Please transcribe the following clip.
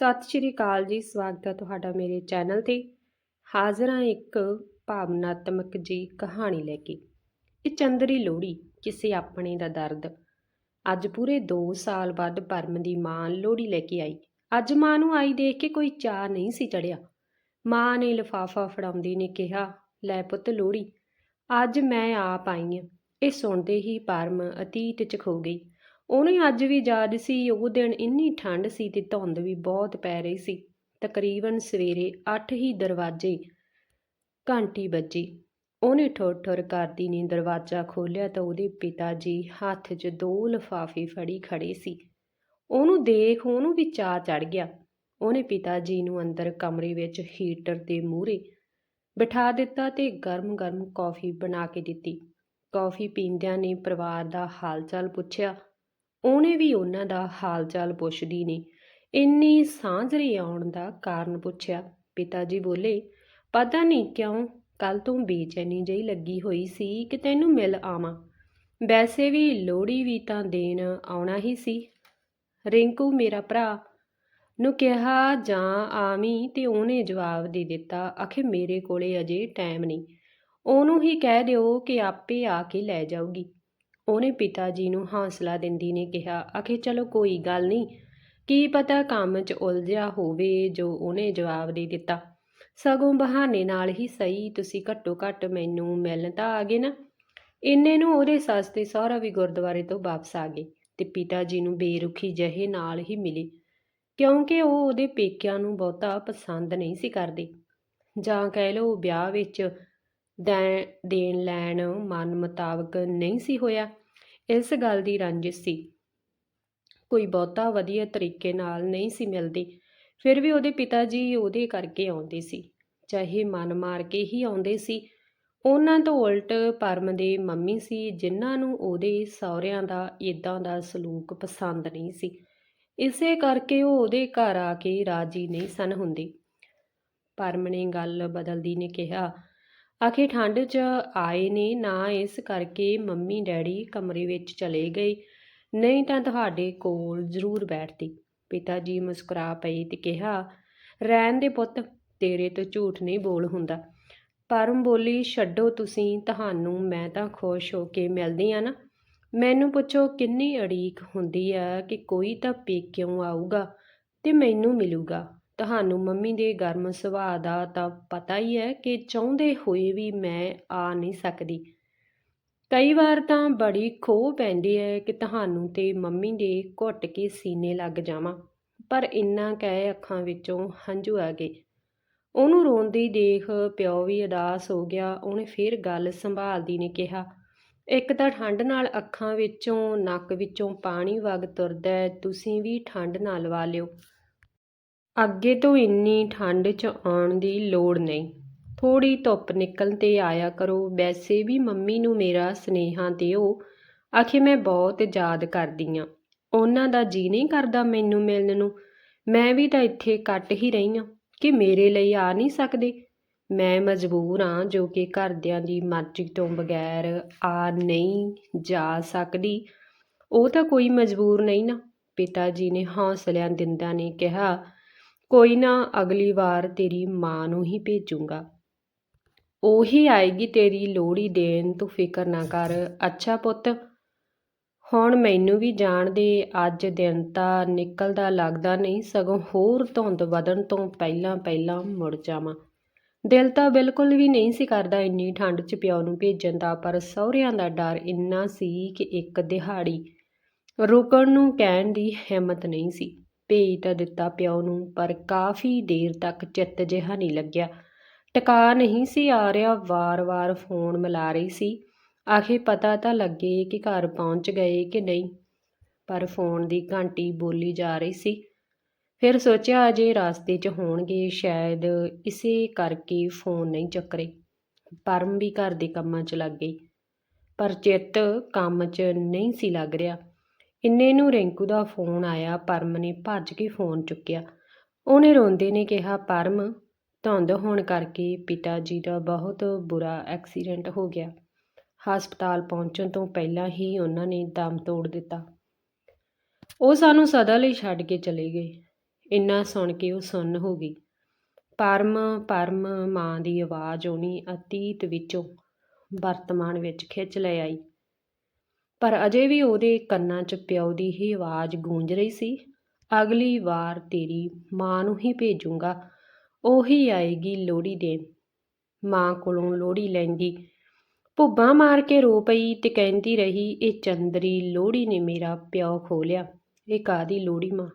ਸਤਿ ਸ਼੍ਰੀ ਅਕਾਲ ਜੀ, ਸਵਾਗਤ ਹੈ ਤੁਹਾਡਾ ਮੇਰੇ ਚੈਨਲ ਤੇ। ਹਾਜ਼ਰ ਹਾਂ ਇੱਕ ਭਾਵਨਾਤਮਕ ਜੀ ਕਹਾਣੀ ਲੈ ਕੇ। ਇਹ ਚੰਦਰੀ ਲੋਹੜੀ, ਕਿਸੇ ਆਪਣੇ ਦਾ ਦਰਦ। ਅੱਜ ਪੂਰੇ 2 ਸਾਲ ਬਾਅਦ ਪਰਮ ਦੀ ਮਾਂ ਲੋਹੜੀ ਲੈ ਕੇ ਆਈ। ਅੱਜ ਮਾਂ ਨੂੰ ਆਈ ਦੇਖ ਕੇ ਕੋਈ ਚਾਹ ਨਹੀਂ ਸੀ ਚੜਿਆ। ਮਾਂ ਨੇ ਲਿਫਾਫਾ ਫੜਾਉਂਦੀ ਨੇ ਕਿਹਾ, ਲੈ ਪੁੱਤ ਲੋਹੜੀ, ਅੱਜ ਮੈਂ ਆਪ ਆਈ ਹਾਂ ਇਹ ਸੁਣਦੇ ਹੀ ਪਰਮ ਅਤੀਤ ਚ ਖੋ ਗਈ। ਉਹਨੂੰ ਅੱਜ ਵੀ ਯਾਦ ਸੀ, ਉਹ ਦਿਨ ਇੰਨੀ ਠੰਡ ਸੀ ਤੇ ਧੁੰਦ ਵੀ ਬਹੁਤ ਪੈ ਰਹੀ ਸੀ। ਤਕਰੀਬਨ ਸਵੇਰੇ 8 ਹੀ ਦਰਵਾਜ਼ੇ ਘੰਟੀ ਵੱਜੀ। ਉਹਨੇ ਠੁਰ ਠੁਰ ਕਰਦੀ ਨੇ ਦਰਵਾਜ਼ਾ ਖੋਲ੍ਹਿਆ ਤਾਂ ਉਹਦੇ ਪਿਤਾ ਜੀ ਹੱਥ 'ਚ ਦੋ ਲਿਫਾਫੇ ਫੜੀ ਖੜੇ ਸੀ। ਉਹਨੂੰ ਦੇਖ ਉਹਨੂੰ ਵੀ ਚਾਅ ਚੜ ਗਿਆ। ਉਹਨੇ ਪਿਤਾ ਜੀ ਨੂੰ ਅੰਦਰ ਕਮਰੇ ਵਿੱਚ ਹੀਟਰ ਦੇ ਮੂਹਰੇ ਬਿਠਾ ਦਿੱਤਾ ਤੇ ਗਰਮ-ਗਰਮ ਕੌਫੀ ਬਣਾ ਕੇ ਦਿੱਤੀ। ਕੌਫੀ ਪੀਂਦਿਆਂ ਨੇ ਪਰਿਵਾਰ ਦਾ ਹਾਲ-ਚਾਲ ਪੁੱਛਿਆ। ਉਹਨੇ ਵੀ ਉਹਨਾਂ ਦਾ ਹਾਲ-ਚਾਲ ਪੁੱਛਦੀ ਨਹੀਂ। ਇੰਨੀ ਸਾਂਝਰੇ ਆਉਣ ਦਾ ਕਾਰਨ ਪੁੱਛਿਆ। ਪਿਤਾ ਜੀ ਬੋਲੇ, ਪਤਾ ਨਹੀਂ ਕਿਉਂ ਕੱਲ ਤੋਂ ਬੇਚੈਨੀ ਜਿਹੀ ਲੱਗੀ ਹੋਈ ਸੀ ਕਿ ਤੈਨੂੰ ਮਿਲ ਆਵਾਂ। ਵੈਸੇ ਵੀ ਲੋੜੀ ਵੀ ਤਾਂ ਦੇਣ ਆਉਣਾ ਹੀ ਸੀ। ਰਿੰਕੂ ਮੇਰਾ ਭਰਾ ਨੂੰ ਕਿਹਾ, ਜਾਂ ਆਵੀਂ ਤੇ ਉਹਨੇ ਜਵਾਬ ਦੇ ਦਿੱਤਾ, ਆਖੇ ਮੇਰੇ ਕੋਲੇ ਅਜੇ ਟਾਈਮ ਨਹੀਂ। ਉਹਨੂੰ ਹੀ ਕਹਿ ਦਿਓ ਕਿ ਆਪੇ ਆ ਕੇ ਲੈ ਜਾਊਗੀ। ਉਹਨੇ ਪਿਤਾ ਜੀ ਨੂੰ ਹੌਸਲਾ ਦਿੰਦੀ ਨੇ ਕਿਹਾ, ਆਖੇ, ਚਲੋ ਕੋਈ ਗੱਲ ਨਹੀਂ। ਕੀ ਪਤਾ ਕੰਮ 'ਚ ਉਲਝਿਆ ਹੋਵੇ ਜੋ ਉਹਨੇ ਜਵਾਬ ਦੇ ਦਿੱਤਾ। ਸਗੋਂ ਬਹਾਨੇ ਨਾਲ ਹੀ ਸਹੀ, ਤੁਸੀਂ ਘੱਟੋ ਘੱਟ ਮੈਨੂੰ ਮਿਲਣ ਤਾਂ ਆ ਗਏ ਨਾ। ਇੰਨੇ ਨੂੰ ਉਹਦੇ ਸੱਸ ਤੇ ਸਹੁਰਾ ਵੀ ਗੁਰਦੁਆਰੇ ਤੋਂ ਵਾਪਸ ਆ ਗਏ ਤੇ ਪਿਤਾ ਜੀ ਨੂੰ ਬੇਰੁਖੀ ਜਹੇ ਨਾਲ ਹੀ ਮਿਲੇ। ਕਿਉਂਕਿ ਉਹ ਉਹਦੇ ਪੇਕਿਆਂ ਨੂੰ ਬਹੁਤਾ ਪਸੰਦ ਨਹੀਂ ਸੀ ਕਰਦੇ। ਜਾਂ ਕਹਿ ਲਓ, ਵਿਆਹ ਵਿੱਚ ਦੇਣ ਲੈਣ ਮਨ ਮੁਤਾਬਕ ਨਹੀਂ ਸੀ ਹੋਇਆ। ਇਸ ਗੱਲ ਦੀ ਰੰਜਿਸ਼ ਸੀ। ਕੋਈ ਬਹੁਤਾ ਵਧੀਆ ਤਰੀਕੇ ਨਾਲ ਨਹੀਂ ਸੀ ਮਿਲਦੀ। ਫਿਰ ਵੀ ਉਹਦੇ ਪਿਤਾ ਜੀ ਉਹਦੇ ਕਰਕੇ ਆਉਂਦੇ ਸੀ। ਚਾਹੇ ਮਨ ਮਾਰ ਕੇ ਹੀ ਆਉਂਦੇ ਸੀ। ਉਹਨਾਂ ਤੋਂ ਉਲਟ ਪਰਮ ਦੇ ਮੰਮੀ ਸੀ, ਜਿਨ੍ਹਾਂ ਨੂੰ ਉਹਦੇ ਸਹੁਰਿਆਂ ਦਾ ਇਦਾਂ ਦਾ ਸਲੂਕ ਪਸੰਦ ਨਹੀਂ ਸੀ। ਇਸੇ ਕਰਕੇ ਉਹ ਉਹਦੇ ਘਰ ਆ ਕੇ ਰਾਜੀ ਨਹੀਂ ਸਨ ਹੁੰਦੇ। ਪਰਮ ਨੇ ਗੱਲ ਬਦਲਦੀ ਨੇ ਕਿਹਾ ਆਖੇ ਠੰਡ 'ਚ ਆਏ ਨੇ, ਨਾ ਇਸ ਕਰਕੇ ਮੰਮੀ ਡੈਡੀ ਕਮਰੇ ਵਿੱਚ ਚਲੇ ਗਏ। ਨਹੀਂ ਤਾਂ ਤੁਹਾਡੇ ਕੋਲ ਜ਼ਰੂਰ ਬੈਠਦੀ ਪਿਤਾ ਜੀ ਮੁਸਕਰਾ ਪਏ ਤੇ ਕਿਹਾ, ਰਹਿਣ ਦੇ ਪੁੱਤ, ਤੇਰੇ ਤੋਂ ਝੂਠ ਨਹੀਂ ਬੋਲ ਹੁੰਦਾ। ਪਰਮ ਬੋਲੀ ਛੱਡੋ ਤੁਸੀਂ, ਤੁਹਾਨੂੰ ਮੈਂ ਤਾਂ ਖੁਸ਼ ਹੋ ਕੇ ਮਿਲਦੀ ਆ ਨਾ। ਮੈਨੂੰ ਪੁੱਛੋ ਕਿੰਨੀ ਅੜੀਕ ਹੁੰਦੀ ਆ ਕਿ ਕੋਈ ਤਾਂ ਪੇਕਿਓਂ ਆਊਗਾ ਤੇ ਮੈਨੂੰ ਮਿਲੂਗਾ। ਤੁਹਾਨੂੰ ਮੰਮੀ ਦੇ ਗਰਮ ਸੁਭਾਅ ਦਾ ਤਾਂ ਪਤਾ ਹੀ ਹੈ ਕਿ ਚਾਹੁੰਦੇ ਹੋਏ ਵੀ ਮੈਂ ਆ ਨਹੀਂ ਸਕਦੀ। ਕਈ ਵਾਰ ਤਾਂ ਬੜੀ ਖੋਹ ਪੈਂਦੀ ਹੈ ਕਿ ਤੁਹਾਨੂੰ ਤੇ ਮੰਮੀ ਦੇ ਘੁੱਟ ਕੇ ਸੀਨੇ ਲੱਗ ਜਾਵਾਂ, ਪਰ ਇੰਨਾ ਕਹਿ ਅੱਖਾਂ ਵਿੱਚੋਂ ਹੰਝੂ ਆ ਗਏ। ਉਹਨੂੰ ਰੋਂਦੀ ਦੇਖ ਪਿਓ ਵੀ ਉਦਾਸ ਹੋ ਗਿਆ, ਉਹਨੇ ਫਿਰ ਗੱਲ ਸੰਭਾਲਦੀ ਨੇ ਕਿਹਾ, ਇੱਕ ਤਾਂ ਠੰਡ ਨਾਲ ਅੱਖਾਂ ਵਿੱਚੋਂ, ਨੱਕ ਵਿੱਚੋਂ ਪਾਣੀ ਵਗ ਤੁਰਦਾ ਤੁਸੀਂ ਵੀ ਠੰਡ ਨਾਲ ਲਵਾ ਲਿਓ। ਅੱਗੇ ਤੋਂ ਇੰਨੀ ਠੰਡ 'ਚ ਆਉਣ ਦੀ ਲੋੜ ਨਹੀਂ। ਥੋੜ੍ਹੀ ਧੁੱਪ ਨਿਕਲਣ ਤੇ ਆਇਆ ਕਰੋ। ਵੈਸੇ ਵੀ ਮੰਮੀ ਨੂੰ ਮੇਰਾ ਸੁਨੇਹਾ ਦਿਓ। ਆਖੇ ਮੈਂ ਬਹੁਤ ਯਾਦ ਕਰਦੀ ਹਾਂ ਉਹਨਾਂ ਦਾ ਜੀ ਨਹੀਂ ਕਰਦਾ ਮੈਨੂੰ ਮਿਲਣ ਨੂੰ। ਮੈਂ ਵੀ ਤਾਂ ਇੱਥੇ ਕੱਟ ਹੀ ਰਹੀ ਹਾਂ ਕਿ ਮੇਰੇ ਲਈ ਆ ਨਹੀਂ ਸਕਦੇ। ਮੈਂ ਮਜਬੂਰ ਹਾਂ ਜੋ ਕਿ ਘਰਦਿਆਂ ਦੀ ਮਰਜ਼ੀ ਤੋਂ ਬਗੈਰ ਆ ਨਹੀਂ ਜਾ ਸਕਦੀ। ਉਹ ਤਾਂ ਕੋਈ ਮਜਬੂਰ ਨਹੀਂ ਨਾ। ਪਿਤਾ ਜੀ ਨੇ ਹੌਸਲਿਆਂ ਦਿੰਦਾ ਨੇ ਕਿਹਾ ਕੋਈ ਨਾ ਅਗਲੀ ਵਾਰ ਤੇਰੀ ਮਾਂ ਨੂੰ ਹੀ ਭੇਜੂੰਗਾ। ਉਹੀ ਆਏਗੀ ਤੇਰੀ ਲੋੜੀ ਦੇਣ, ਤੂੰ ਫਿਕਰ ਨਾ ਕਰ। ਅੱਛਾ ਪੁੱਤ, ਹੁਣ ਮੈਨੂੰ ਵੀ ਜਾਣ ਦੇ, ਅੱਜ ਦਿਨ ਤਾਂ ਨਿਕਲਦਾ ਲੱਗਦਾ ਨਹੀਂ, ਸਗੋਂ ਹੋਰ ਧੁੰਦ ਵਧਣ ਤੋਂ ਪਹਿਲਾਂ ਪਹਿਲਾਂ ਮੁੜ ਜਾਵਾਂ। ਦਿਲ ਤਾਂ ਬਿਲਕੁਲ ਵੀ ਨਹੀਂ ਸੀ ਕਰਦਾ ਇੰਨੀ ਠੰਡ 'ਚ ਪਿਓ ਨੂੰ ਭੇਜਣ ਦਾ, ਪਰ ਸਹੁਰਿਆਂ ਦਾ ਡਰ ਇੰਨਾ ਸੀ ਕਿ ਇੱਕ ਦਿਹਾੜੀ ਰੁਕਣ ਨੂੰ ਕਹਿਣ ਦੀ ਹਿੰਮਤ ਨਹੀਂ ਸੀ। ਭੇਜ ਤਾਂ ਦਿੱਤਾ ਪਿਓ ਨੂੰ, ਪਰ ਕਾਫੀ ਦੇਰ ਤੱਕ ਚਿੱਤ ਜਿਹਾ ਨਹੀਂ ਲੱਗਿਆ। ਟਿਕਾ ਨਹੀਂ ਸੀ ਆ ਰਿਹਾ, ਵਾਰ-ਵਾਰ ਫੋਨ ਮਿਲਾ ਰਹੀ ਸੀ। ਆਖੇ ਪਤਾ ਤਾਂ ਲੱਗੇ ਕਿ ਘਰ ਪਹੁੰਚ ਗਏ ਕਿ ਨਹੀਂ, ਪਰ ਫੋਨ ਦੀ ਘੰਟੀ ਬੋਲੀ ਜਾ ਰਹੀ ਸੀ। ਫਿਰ ਸੋਚਿਆ ਅਜੇ ਰਾਸਤੇ 'ਚ ਹੋਣਗੇ, ਸ਼ਾਇਦ ਇਸੇ ਕਰਕੇ ਫੋਨ ਨਹੀਂ ਚੱਕਰੇ ਪਰਮ ਵੀ ਘਰ ਦੇ ਕੰਮਾਂ 'ਚ ਲੱਗ ਗਈ, ਪਰ ਚਿੱਤ ਕੰਮ 'ਚ ਨਹੀਂ ਸੀ ਲੱਗ ਰਿਹਾ। ਇੰਨੇ ਨੂੰ ਰਿੰਕੂ ਦਾ ਫੋਨ ਆਇਆ, ਪਰਮ ਨੇ ਭੱਜ ਕੇ ਫੋਨ ਚੁੱਕਿਆ। ਉਹਨੇ ਰੋਂਦੇ ਨੇ ਕਿਹਾ, ਪਰਮ, ਧੁੰਦ ਹੋਣ ਕਰਕੇ ਪਿਤਾ ਜੀ ਦਾ ਬਹੁਤ ਬੁਰਾ ਐਕਸੀਡੈਂਟ ਹੋ ਗਿਆ। ਹਸਪਤਾਲ ਪਹੁੰਚਣ ਤੋਂ ਪਹਿਲਾਂ ਹੀ ਉਹਨਾਂ ਨੇ ਦਮ ਤੋੜ ਦਿੱਤਾ। ਉਹ ਸਾਨੂੰ ਸਦਾ ਲਈ ਛੱਡ ਕੇ ਚਲੇ ਗਏ। ਇੰਨਾ ਸੁਣ ਕੇ ਉਹ ਸੁੰਨ ਹੋ ਗਈ। ਪਰਮ ਪਰਮ ਮਾਂ ਦੀ ਆਵਾਜ਼ ਉਹਨੀ ਅਤੀਤ ਵਿੱਚੋਂ ਵਰਤਮਾਨ ਵਿੱਚ ਖਿੱਚ ਲੈ ਆਈ। ਪਰ ਅਜੇ ਵੀ ਉਹਦੇ ਕੰਨਾਂ 'ਚ ਪਿਓ ਦੀ ਹੀ ਆਵਾਜ਼ ਗੂੰਜ ਰਹੀ ਸੀ, ਅਗਲੀ ਵਾਰ ਤੇਰੀ ਮਾਂ ਨੂੰ ਹੀ ਭੇਜੂੰਗਾ, ਉਹੀ ਆਏਗੀ ਲੋਹੜੀ ਦੇਣ ਮਾਂ ਕੋਲੋਂ ਲੋਹੜੀ ਲੈਂਦੀ। ਭੁੱਬਾਂ ਮਾਰ ਕੇ ਰੋ ਪਈ ਤੇ ਕਹਿੰਦੀ ਰਹੀ, ਇਹ ਚੰਦਰੀ ਲੋਹੜੀ ਨੇ ਮੇਰਾ ਪਿਓ ਖੋਹ ਲਿਆ, ਇਹ ਕਾਹਦੀ ਲੋਹੜੀ ਮਾਂ?